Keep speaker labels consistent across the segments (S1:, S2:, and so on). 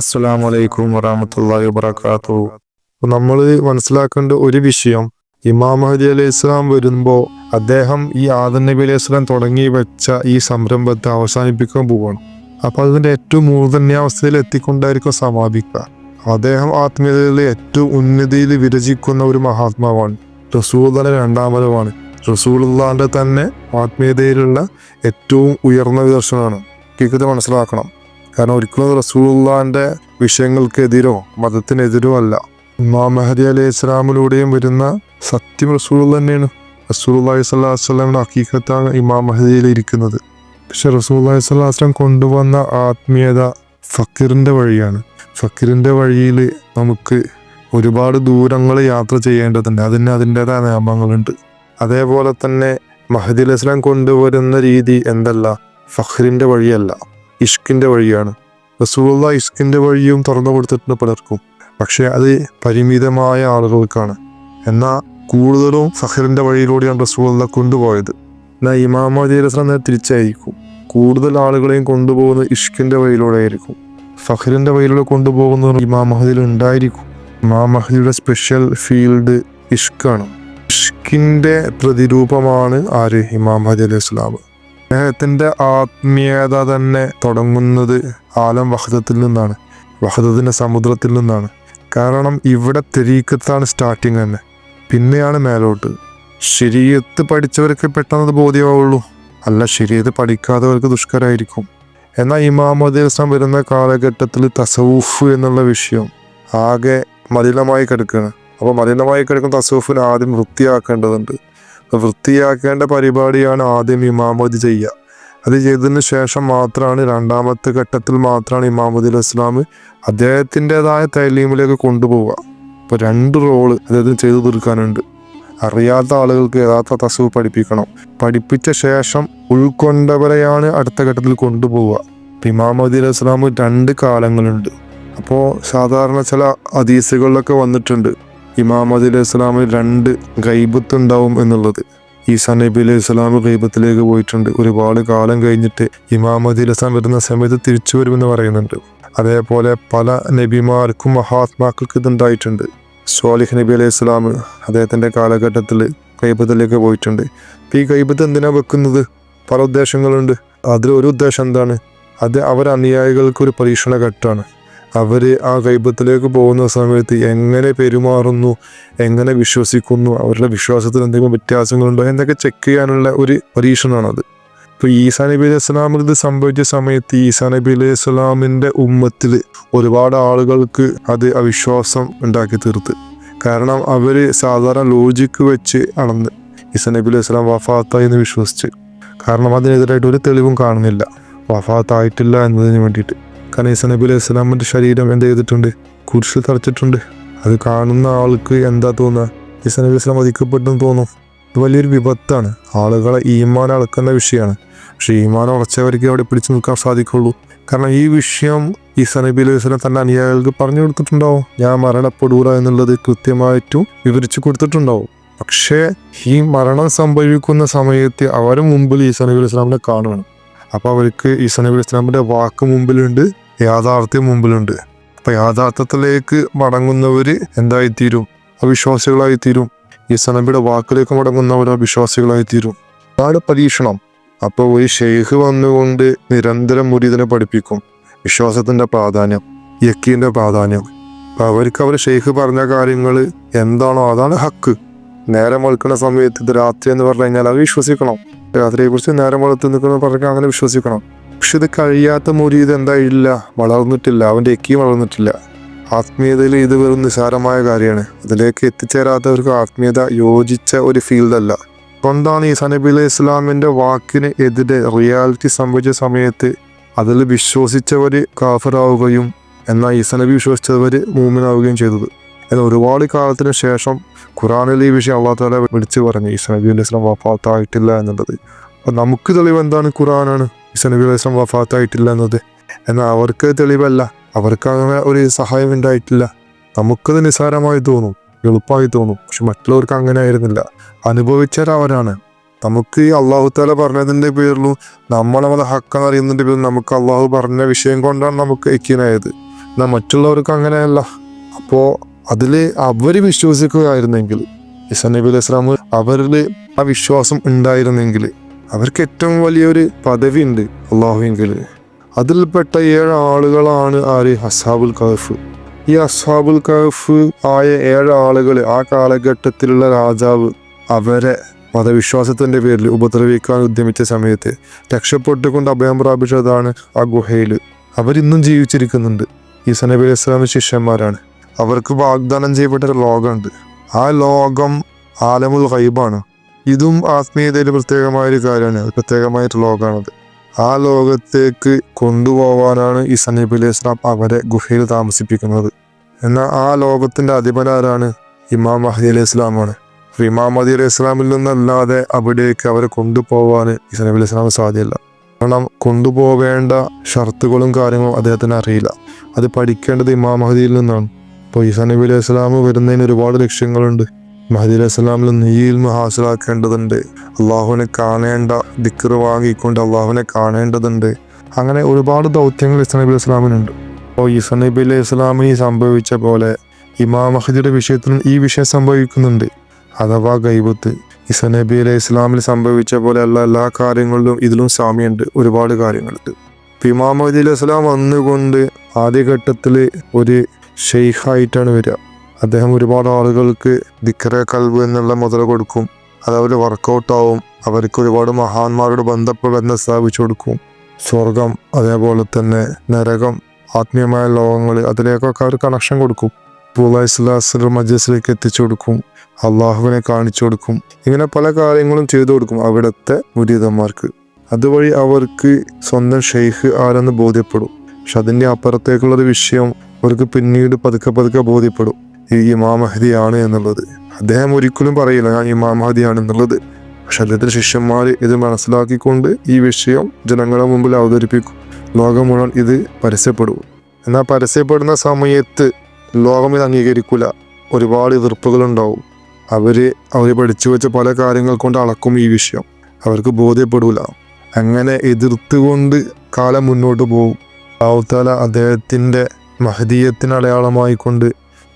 S1: അസ്സലാമു വലൈക്കും വറഹമത്തല്ലാഹി വാത്തു നമ്മൾ മനസ്സിലാക്കേണ്ട ഒരു വിഷയം ഇമാം മഹദി അലൈഹി ഇസ്ലാം വരുമ്പോൾ അദ്ദേഹം ഈ ആദം നബി അലൈഹി ഇസ്ലാം തുടങ്ങി വെച്ച ഈ സംരംഭത്തെ അവസാനിപ്പിക്കാൻ പോവാണ്. അപ്പോൾ അതിന്റെ ഏറ്റവും മൂർധന്യാവസ്ഥയിൽ എത്തിക്കൊണ്ടായിരിക്കും സമാപിക്കുക. അദ്ദേഹം ആത്മീയതയിലെ ഏറ്റവും ഉന്നതിയിൽ വിരചിക്കുന്ന ഒരു മഹാത്മാവാണ്. റസൂലിന്റെ രണ്ടാമതുമാണ് റസൂലുള്ളാന്റെ തന്നെ ആത്മീയതയിലുള്ള ഏറ്റവും ഉയർന്ന വിദർശനമാണ്. കേൾക്കുന്നത് മനസ്സിലാക്കണം. കാരണം ഒരിക്കലും റസൂലുള്ളാന്റെ വിഷയങ്ങൾക്കെതിരോ മതത്തിനെതിരോ അല്ല. ഇമാം അലൈഹി ഇസ്ലാമിലൂടെയും വരുന്ന സത്യം റസൂൾ തന്നെയാണ്. റസൂൽ അള്ളഹി സ്വല്ലാ വസ്ലാമിന്റെ ഹക്കീക്കത്താണ് ഇമാം മെഹദിയിൽ ഇരിക്കുന്നത്. പക്ഷെ റസൂൽ അള്ളഹി സ്വല്ലാ വസ്ലം കൊണ്ടുവന്ന ആത്മീയത ഫക്കീറിന്റെ വഴിയാണ്. ഫക്കീറിന്റെ വഴിയിൽ നമുക്ക് ഒരുപാട് ദൂരങ്ങൾ യാത്ര ചെയ്യേണ്ടതുണ്ട്. അതിന് അതിന്റെതായ നിയമങ്ങളുണ്ട്. അതേപോലെ തന്നെ മഹദി അലൈഹി ഇസ്ലാം കൊണ്ടുവരുന്ന രീതി എന്തല്ല? ഫഹ്റിന്റെ വഴിയല്ല. ഇഷ്കിന്റെ വഴിയാണ്. റസൂള്ള ഇഷ്കിന്റെ വഴിയും തുറന്നു കൊടുത്തിട്ടുണ്ട് പലർക്കും. പക്ഷേ അത് പരിമിതമായ ആളുകൾക്കാണ്. എന്നാൽ കൂടുതലും സഹറിന്റെ വഴിയിലൂടെയാണ് റസൂള്ള കൊണ്ടുപോയത്. എന്നാൽ ഇമാം മഹദി അലൈഹി ഇസ്ലാം നേരെ തിരിച്ചായിരിക്കും കൂടുതൽ ആളുകളെയും കൊണ്ടുപോകുന്നത് ഇഷ്കിന്റെ വഴിയിലൂടെ ആയിരിക്കും ഫഹറിന്റെ വഴിയിലൂടെ കൊണ്ടുപോകുന്ന ഇമാം മഹദിൽ ഉണ്ടായിരിക്കും. ഇമാം മഹദിയുടെ സ്പെഷ്യൽ ഫീൽഡ് ഇഷ്കാണ്. ഇഷ്കിന്റെ പ്രതിരൂപമാണ് ആര്? ഇമാം മഹദി അലൈഹി ഇസ്ലാം അദ്ദേഹത്തിന്റെ ആത്മീയത തന്നെ തുടങ്ങുന്നത് ആലം വഹദത്തിൽ നിന്നാണ് വഹദത്തിന്റെ സമുദ്രത്തിൽ നിന്നാണ്. കാരണം ഇവിടെ തെരീക്കത്താണ് സ്റ്റാർട്ടിങ് തന്നെ. പിന്നെയാണ് മേലോട്ട്. ശരീരത്ത് പഠിച്ചവർക്ക് പെട്ടെന്ന് ബോധ്യമാവുള്ളൂ. അല്ല ശരീരത്ത് പഠിക്കാത്തവർക്ക് ദുഷ്കരമായിരിക്കും എന്നാൽ ഇമാമദ് ഇസ്ലാം വരുന്ന കാലഘട്ടത്തിൽ തസവൂഫ് എന്നുള്ള വിഷയം ആകെ മലിനമായി കിടക്കുകയാണ്. അപ്പോൾ മലിനമായി കിടക്കുന്ന തസവൂഫിന് ആദ്യം വൃത്തിയാക്കേണ്ടതുണ്ട്. വൃത്തിയാക്കേണ്ട പരിപാടിയാണ് ആദ്യം ഇമാമതി ചെയ്യുക. അത് ചെയ്തതിന് ശേഷം മാത്രമാണ് രണ്ടാമത്തെ ഘട്ടത്തിൽ മാത്രമാണ് ഇമാമദ് ഇസ്ലാം അദ്ദേഹത്തിന്റെതായ തൈലീമിലേക്ക് കൊണ്ടുപോവുക. അപ്പോൾ രണ്ട് റോൾ അദ്ദേഹത്തിന് ചെയ്തു തീർക്കാനുണ്ട്. അറിയാത്ത ആളുകൾക്ക് യഥാർത്ഥ തസവ് പഠിപ്പിക്കണം. പഠിപ്പിച്ച ശേഷം ഉൾക്കൊണ്ടവരെയാണ് അടുത്ത ഘട്ടത്തിൽ കൊണ്ടുപോവുക. ഇപ്പം ഇമാമദ് ഇസ്ലാം രണ്ട് കാലങ്ങളുണ്ട്. അപ്പോൾ സാധാരണ ചില അതീസുകളിലൊക്കെ വന്നിട്ടുണ്ട്. ഇമാം അലി അലൈഹി സ്വലാമിൽ രണ്ട് ഗൈബത്ത് ഉണ്ടാവും എന്നുള്ളത്. ഈസാ നബി അലൈഹി സ്വലാം ഗൈബത്തിലേക്ക് പോയിട്ടുണ്ട്. ഒരുപാട് കാലം കഴിഞ്ഞിട്ട് ഇമാം അലി സ്വലാം വരുന്ന സമയത്ത് തിരിച്ചു വരുമെന്ന് പറയുന്നുണ്ട്. അതേപോലെ പല നബിമാർക്കും മഹാത്മാക്കൾക്ക് ഇതുണ്ടായിട്ടുണ്ട് സ്വാലിഹ് നബി അലൈഹി സ്വലാം അദ്ദേഹത്തിന്റെ കാലഘട്ടത്തിൽ കൈബത്തിലേക്ക് പോയിട്ടുണ്ട്. ഈ കൈബത്ത് എന്തിനാണ് വെക്കുന്നത്? പല ഉദ്ദേശങ്ങളുണ്ട്. അതിൽ ഒരു ഉദ്ദേശം എന്താണ്? അത് അവർ അനുയായികൾക്ക് ഒരു പരീക്ഷണ ഘട്ടമാണ് അവർ ആ ദൈവത്തിലേക്ക് പോകുന്ന സമയത്ത് എങ്ങനെ പെരുമാറുന്നു എങ്ങനെ വിശ്വസിക്കുന്നു അവരുടെ വിശ്വാസത്തിൽ എന്തെങ്കിലും വ്യത്യാസങ്ങളുണ്ടോ എന്നൊക്കെ ചെക്ക് ചെയ്യാനുള്ള ഒരു പരീക്ഷണമാണത്. ഇപ്പോൾ ഈസാ നബി അലൈഹി സ്വലാമിൽ ഇത് സംഭവിച്ച സമയത്ത് ഈസാ നബി അലൈഹി സ്വലാമിന്റെ ഉമ്മത്തിൽ ഒരുപാട് ആളുകൾക്ക് അത് അവിശ്വാസം ഉണ്ടാക്കി തീർത്ത്. കാരണം അവർ സാധാരണ ലോജിക്ക് വെച്ച് അളന്ന് ഈസാ നബി അലൈഹി സ്വലാം വഫാത്തായി എന്ന് വിശ്വസിച്ച്. കാരണം അതിനെതിരായിട്ട് ഒരു തെളിവും കാണുന്നില്ല. വഫാത്തായിട്ടില്ല എന്നതിന് വേണ്ടിയിട്ട്. കാരണം ഈസാ നബി അലൈഹി സ്വലാമിന്റെ ശരീരം എന്ത് ചെയ്തിട്ടുണ്ട്? കുരിശിൽ തറച്ചിട്ടുണ്ട്. അത് കാണുന്ന ആൾക്ക് എന്താ തോന്നുക? ഈസാ നബി വധിക്കപ്പെട്ടെന്ന് തോന്നും. ഇത് വലിയൊരു വിപത്താണ്. ആളുകളെ ഈമാൻ അളക്കുന്ന വിഷയമാണ്. പക്ഷേ ഈമാൻ ഉറച്ചവർക്ക് അവിടെ പിടിച്ചു നിൽക്കാൻ സാധിക്കുള്ളൂ. കാരണം ഈ വിഷയം ഈസാ നബി അലൈഹി സ്വലാം തന്റെ അനുയായികൾക്ക് പറഞ്ഞു കൊടുത്തിട്ടുണ്ടാവും. ഞാൻ മരണപ്പെടൂല എന്നുള്ളത് കൃത്യമായിട്ടും വിവരിച്ചു കൊടുത്തിട്ടുണ്ടാവും. പക്ഷേ ഈ മരണം സംഭവിക്കുന്ന സമയത്ത് അവരും മുമ്പിൽ ഈസാ നബി അലൈഹി സ്വലാമിനെ കാണുകയാണ് അപ്പോൾ അവർക്ക് ഈസാ നബി ഇസ്ലാമിന്റെ വാക്ക് മുമ്പിലുണ്ട് യാഥാർത്ഥ്യം മുമ്പിലുണ്ട്. അപ്പൊ യാഥാർത്ഥ്യത്തിലേക്ക് മടങ്ങുന്നവര് എന്തായിത്തീരും? അവിശ്വാസികളായി തീരും ഈ സനബിയുടെ വാക്കിലേക്ക് മടങ്ങുന്നവർ അവിശ്വാസികളായി തീരും അതാണ് പരീക്ഷണം. അപ്പോൾ ഒരു ഷെയ്ഖ് വന്നുകൊണ്ട് നിരന്തരം മുരീദിനെ പഠിപ്പിക്കും. വിശ്വാസത്തിന്റെ പ്രാധാന്യം യക്കീന്റെ പ്രാധാന്യം. അവർക്ക് അവർ ഷെയ്ഖ് പറഞ്ഞ കാര്യങ്ങൾ എന്താണോ അതാണ് ഹക്ക്. നേരം വെളുക്കുന്ന സമയത്ത് രാത്രി എന്ന് പറഞ്ഞു കഴിഞ്ഞാൽ അത് വിശ്വസിക്കണം. രാത്രിയെ കുറിച്ച് നേരം വളർത്തി നിൽക്കുന്ന പറഞ്ഞാൽ അങ്ങനെ വിശ്വസിക്കണം. പക്ഷെ ഇത് കഴിയാത്ത മുരീത് എന്തായില്ല വളർന്നിട്ടില്ല. അവന്റെ എക്കി വളർന്നിട്ടില്ല. ആത്മീയതയിൽ ഇത് വെറും നിസാരമായ കാര്യമാണ്. അതിലേക്ക് എത്തിച്ചേരാത്തവർക്ക് ആത്മീയത യോജിച്ച ഒരു ഫീൽഡല്ല കൊണ്ടാണ് ഈ അലൈഹി ഇസ്ലാമിന്റെ വാക്കിന് എതിരെ റിയാലിറ്റി സംഭവിച്ച സമയത്ത് അതിൽ വിശ്വസിച്ചവർ കാഫറാവുകയും എന്നാൽ ഈസ നബി വിശ്വസിച്ചവർ മൂമിനാവുകയും ചെയ്തത്. എന്നാൽ ഒരുപാട് കാലത്തിന് ശേഷം ഖുറാനിൽ ഈ വിഷയം അള്ളാഹു താല വിളിച്ചു പറഞ്ഞു ഈസ നബി അലൈഹി ഇസ്ലാം വഫാത്തായിട്ടില്ല എന്നുള്ളത് അപ്പം നമുക്ക് തെളിവ് എന്താണ് ഖുറാനാണ്? ഈസ നബി അലൈഹി ഇസ്ലാം വഫാത്തായിട്ടില്ല എന്നത്. എന്നാൽ അവർക്ക് തെളിവല്ല അവർക്ക് അങ്ങനെ ഒരു സഹായം ഉണ്ടായിട്ടില്ല. നമുക്കത് നിസ്സാരമായി തോന്നും എളുപ്പമായി തോന്നും പക്ഷെ മറ്റുള്ളവർക്ക് അങ്ങനെ ആയിരുന്നില്ല. അനുഭവിച്ചവരവരാണ്. നമുക്ക് ഈ അള്ളാഹു താല പറഞ്ഞതിന്റെ പേരിലും നമ്മളെ ഹക്കെന്ന് അറിയുന്നതിന്റെ പേരിലും നമുക്ക് അള്ളാഹു പറഞ്ഞ വിഷയം കൊണ്ടാണ് നമുക്ക് എക്കീനായത് എന്നാൽ മറ്റുള്ളവർക്ക് അങ്ങനെയല്ല. അപ്പോൾ അതിൽ അവർ വിശ്വസിക്കുകയായിരുന്നെങ്കിൽ ഇസ നബി അലൈഹി സ്വലാം അവരിൽ ആ വിശ്വാസം ഉണ്ടായിരുന്നെങ്കിൽ അവർക്ക് ഏറ്റവും വലിയൊരു പദവി ഉണ്ട് അള്ളാഹുവിങ്കിൽ അതിൽപ്പെട്ട ഏഴ് ആളുകളാണ് ആര്? ഹസാബുൽ കഹഫ്. ഈ അസാബുൽ കഹഫ് ആയ ഏഴ് ആളുകൾ ആ കാലഘട്ടത്തിലുള്ള രാജാവ് അവരെ മതവിശ്വാസത്തിന്റെ പേരിൽ ഉപദ്രവിക്കാൻ ഉദ്യമിച്ച സമയത്ത് രക്ഷപ്പെട്ടുകൊണ്ട് അഭയം പ്രാപിച്ചതാണ് ആ ഗുഹയിൽ അവരിന്നും ജീവിച്ചിരിക്കുന്നുണ്ട്. ഈ സനബി അലൈഹി സ്വലാമിന്റെ ശിഷ്യന്മാരാണ്. അവർക്ക് വാഗ്ദാനം ചെയ്യപ്പെട്ട ഒരു ലോകമുണ്ട്. ആ ലോകം ആലമുൽ ഹൈബാണ് ഇതും ആത്മീയതയിൽ പ്രത്യേകമായ ഒരു കാര്യമാണ് പ്രത്യേകമായൊരു ലോകമാണത്. ആ ലോകത്തേക്ക് കൊണ്ടുപോവാനാണ് ഈ സനീബ് അലി ഇസ്ലാം അവരെ ഗുഹയിൽ താമസിപ്പിക്കുന്നത്. എന്നാൽ ആ ലോകത്തിന്റെ അധിപനാരാണ് ഇമാം മഹദി അലി ഇസ്ലാമാണ് അപ്പൊ ഇമാം മഹദി അലി ഇസ്ലാമിൽ നിന്നല്ലാതെ അവിടേക്ക് അവരെ കൊണ്ടുപോകാൻ ഈ സനീബ് അലി ഇസ്ലാമിന് സാധ്യമല്ല കാരണം കൊണ്ടുപോകേണ്ട ഷർത്തുകളും കാര്യങ്ങളും അദ്ദേഹത്തിന് അറിയില്ല. അത് പഠിക്കേണ്ടത് ഇമാം മഹദിയിൽ നിന്നാണ്. ഇപ്പോൾ ഈസാ നബി അലൈഹി സ്വലാം വരുന്നതിന് ഒരുപാട് ലക്ഷ്യങ്ങളുണ്ട്. മഹദി അലൈഹി സ്വലാമിൽ നീൽമ ഹാസിലാക്കേണ്ടതുണ്ട്. അള്ളാഹുവിനെ കാണേണ്ട ദിക്കർ വാങ്ങിക്കൊണ്ട് അള്ളാഹുവിനെ കാണേണ്ടതുണ്ട്. അങ്ങനെ ഒരുപാട് ദൗത്യങ്ങൾ ഈസാ നബി അലൈഹി സ്വലാമിനുണ്ട്. അപ്പോൾ ഈസാ നബി അലൈഹി സ്വലാമിന് സംഭവിച്ച പോലെ ഇമാം മഹദിയുടെ വിഷയത്തിലും ഈ വിഷയം സംഭവിക്കുന്നുണ്ട്. അഥവാ ഗൈബത്ത് ഈസാ നബി അലൈഹി ഇസ്ലാമിൽ സംഭവിച്ച പോലെ അല്ല എല്ലാ കാര്യങ്ങളിലും ഇതിലും സാമ്യമുണ്ട് ഒരുപാട് കാര്യങ്ങളുണ്ട്. ഇപ്പൊ ഇമാം മഹദി അലൈഹി സ്വലാം വന്നുകൊണ്ട് ആദ്യഘട്ടത്തിൽ ഒരു ഷെയ്ഖായിട്ടാണ് വരിക. അദ്ദേഹം ഒരുപാട് ആളുകൾക്ക് ദിക്കറെ കൽവ് എന്നുള്ള മുതല കൊടുക്കും. അത് വർക്കൗട്ടാവും വർക്കൗട്ട് അവർക്ക് ഒരുപാട് മഹാന്മാരുടെ ബന്ധപ്പെടുന്ന സ്ഥാപിച്ചു കൊടുക്കും. സ്വർഗം അതേപോലെ തന്നെ നരകം ആത്മീയമായ ലോകങ്ങൾ അതിലേക്കൊക്കെ അവർ കണക്ഷൻ കൊടുക്കും. പൂലാസ്ലാസ് മജസിലേക്ക് എത്തിച്ചു കൊടുക്കും. അള്ളാഹുവിനെ കാണിച്ചു കൊടുക്കും. ഇങ്ങനെ പല കാര്യങ്ങളും ചെയ്തു കൊടുക്കും അവിടുത്തെ മുരീതന്മാർക്ക്. അതുവഴി അവർക്ക് സ്വന്തം ഷെയ്ഖ് ആരെന്ന് ബോധ്യപ്പെടും. പക്ഷെ അതിന്റെ അപ്പുറത്തേക്കുള്ളൊരു വിഷയം അവർക്ക് പിന്നീട് പതുക്കെ പതുക്കെ ബോധ്യപ്പെടും ഈ ഇമാം മഹദിയാണ് എന്നുള്ളത്. അദ്ദേഹം ഒരിക്കലും പറയില്ല ഞാൻ ഇമാം മഹദിയാണ് എന്നുള്ളത്. പക്ഷെ അദ്ദേഹത്തിന്റെ ശിഷ്യന്മാർ ഇത് മനസ്സിലാക്കിക്കൊണ്ട് ഈ വിഷയം ജനങ്ങളുടെ മുമ്പിൽ അവതരിപ്പിക്കും. ലോകം മുഴുവൻ ഇത് പരസ്യപ്പെടും. എന്നാൽ പരസ്യപ്പെടുന്ന സമയത്ത് ലോകം ഇത് അംഗീകരിക്കില്ല. ഒരുപാട് എതിർപ്പുകൾ ഉണ്ടാവും അവർ അവർ പഠിച്ചു വെച്ച പല കാര്യങ്ങൾ കൊണ്ട് അളക്കും ഈ വിഷയം. അവർക്ക് ബോധ്യപ്പെടൂല. അങ്ങനെ എതിർത്തുകൊണ്ട് കാലം മുന്നോട്ട് പോകും. ഔത്താല അദ്ദേഹത്തിന്റെ മഹദീയത്തിന് അടയാളമായിക്കൊണ്ട്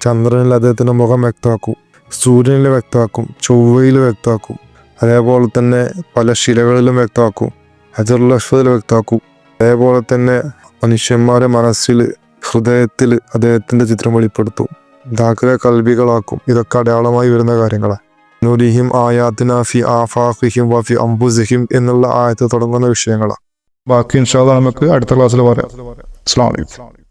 S1: ചന്ദ്രനിൽ അദ്ദേഹത്തിന്റെ മുഖം വ്യക്തമാക്കും സൂര്യനിൽ വ്യക്തമാക്കും ചൊവ്വയിൽ വ്യക്തമാക്കും. അതേപോലെ തന്നെ പല ശിലകളിലും വ്യക്തമാക്കും ഹജറുൽ വ്യക്തമാക്കും. അതേപോലെ തന്നെ മനുഷ്യന്മാരെ മനസ്സിൽ ഹൃദയത്തിൽ അദ്ദേഹത്തിന്റെ ചിത്രം വെളിപ്പെടുത്തും. ദാഖല കൽവികളാക്കും ഇതൊക്കെ അടയാളമായി വരുന്ന കാര്യങ്ങളാണ് നുരിഹിം ആയാത്തിന ഫി ആഫാഖിഹിം വഫി അംബുസിഹിം എന്നുള്ള ആയത്ത് തുടങ്ങുന്ന വിഷയങ്ങളാണ്
S2: ബാക്കി ഇൻഷാല്ല നമുക്ക് അടുത്ത ക്ലാസ്സിൽ പറയാം അസ്സലാമു വലൈക്കും